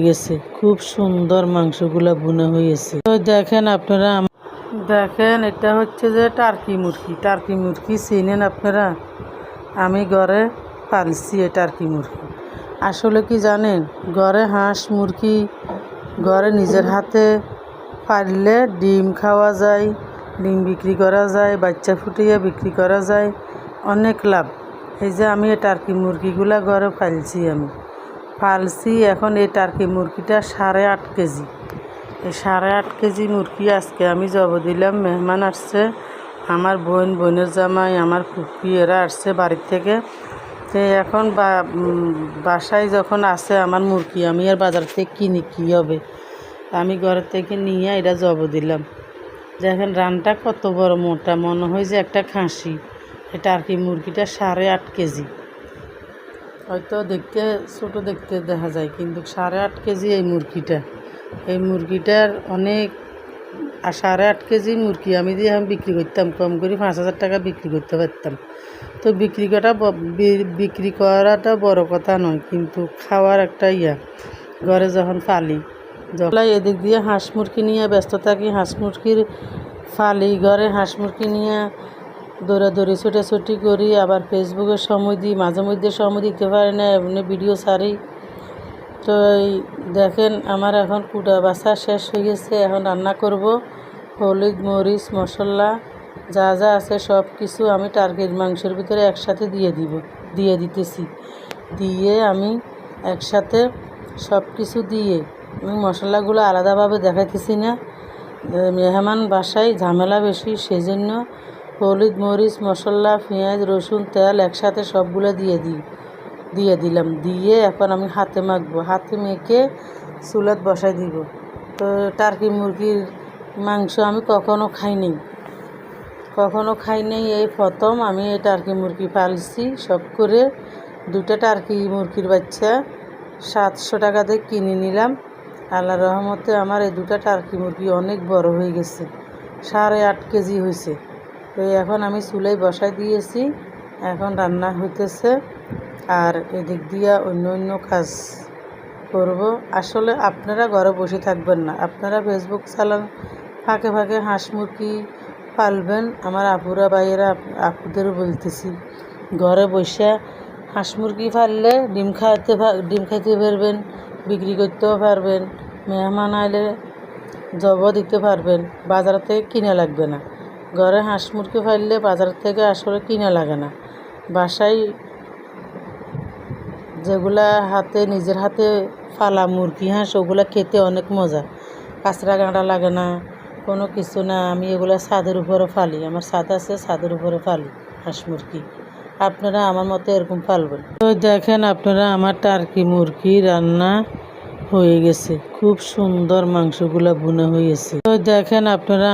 গেছে। খুব সুন্দর মাংসগুলা ভুনা হয়েছে। তো দেখেন আপনারা দেখেন, এটা হচ্ছে যে টার্কি মুরগি। টার্কি মুরগি চিনেন আপনারা? আমি ঘরে পালছি এই টার্কি মুরগি। আসলে কি জানেন, ঘরে হাঁস মুরগি ঘরে নিজের হাতে পারলে ডিম খাওয়া যায়, ডিম বিক্রি করা যায়, বাচ্চা ফুটিয়ে বিক্রি করা যায়, অনেক লাভ। এই যে আমি এই টার্কি মুরগিগুলা ঘরে পালছি আমি। পালছি এখন এই টার্কি মুরগিটা সাড়ে আট কেজি। এই সাড়ে আট কেজি মুরগি আজকে আমি জব দিলাম, মেহমান আসছে, আমার বোন, বোনের জামাই, আমার ফুপি এরা আসছে বাড়ির থেকে। তো এখন বাসায় যখন আসে আমার মুরগি, আমি আর বাজার থেকে কিনি, কী হবে? আমি ঘরের থেকে নিয়ে এটা জব দিলাম। দেখেন রানটা কত বড় মোটা, মনে হয় যে একটা খাসি। এটা আর কি মুরগিটা সাড়ে আট কেজি। হয়তো দেখতে, ছোট দেখতে দেখা যায়, কিন্তু সাড়ে আট কেজি এই মুরগিটা। এই মুরগিটার অনেক, আর সাড়ে আট কেজি মুরগি আমি দিয়ে আমি বিক্রি করতাম, কম করে পাঁচ হাজার টাকা বিক্রি করতে পারতাম। তো বিক্রি করা ব- বি- বিক্রি করাটা বড় কথা নয়, কিন্তু খাওয়ার একটা ইয়া। ঘরে যখন ফালি, যখন এদিক দিয়ে হাঁস মুরগি নিয়ে ব্যস্ত থাকি, হাঁস মুরগির ফালি, ঘরে হাঁস মুরগি নিয়ে দৌড়াদৌড়ি, ছোটাছুটি করি, আবার ফেসবুকে সময় দিই, মাঝে মধ্যে সময় দিতে পারি না, এমনি ভিডিও ছাড়ি। তো এই দেখেন, আমার এখন কুটা বাসা শেষ হয়ে গেছে, এখন রান্না করব। হলুদ, মরিচ, মশলা, যা যা আছে সব কিছু আমি টার্গেট মাংসের ভিতরে একসাথে দিয়ে দিব, দিয়ে দিতেছি। দিয়ে আমি একসাথে সব কিছু দিয়ে, আমি মশলাগুলো আলাদাভাবে দেখাইতেছি না। মেহমান বাসায় ঝামেলা বেশি, সেজন্য হলুদ, মরিচ, মশলা, পেঁয়াজ, রসুন, তেল একসাথে সবগুলো দিয়ে দিই দিয়ে দিলাম। দিয়ে এখন আমি হাতে মাখবো। হাতে মেখে চুলাত বসাই দিব। তো টার্কি মুরগির মাংস আমি কখনো খাইনি কখনো খাই নাই। এই প্রথম আমি এই টার্কি মুরগি পালছি। সব করে দুটা টার্কি মুরগির বাচ্চা সাতশো টাকা দিয়ে কিনে নিলাম। আল্লাহ রহমতে আমার এই দুটা টার্কি মুরগি অনেক বড় হয়ে গেছে। সাড়ে আট কেজি হয়েছে। তো এখন আমি চুলাই বসাই দিয়েছি। এখন রান্না হইতেছে। আর এদিক দিয়া অন্য অন্য কাজ করব। আসলে আপনারা ঘরে বসে থাকবেন না। আপনারা ফেসবুক চালান, ফাঁকে ফাঁকে হাঁস মুরগি পালবেন। আমার আপুরা, ভাইয়েরা, আপ- আপুদেরও বলতেছি, ঘরে বসে হাঁস মুরগি পাললে ডিম খাইতে ডিম খাইতে পারবেন, বিক্রি করতেও পারবেন, মেহমান আইলে জব দিতে পারবেন, বাজার থেকে কিনা লাগবে না। ঘরে হাঁস মুরগি পাললে বাজার থেকে আসলে কিনা লাগে না। বাসায় যেগুলা হাতে, নিজের হাতে ফালা মুরগি, হাঁস, ওগুলা খেতে অনেক মজা। কাঁচরা গাঁড়া লাগে না, কোনো কিছু না। আমি এগুলো ছাদের উপরে ফালি। আমার ছাদ আছে, ছাদের উপরে ফালি হাঁস মুরগি। আপনারা আমার মতো এরকম ফালবেন। তো দেখেন আপনারা, আমার টার্কি মুরগি রান্না হয়ে গেছে। খুব সুন্দর মাংসগুলা ভুনা হয়েছে তো দেখেন আপনারা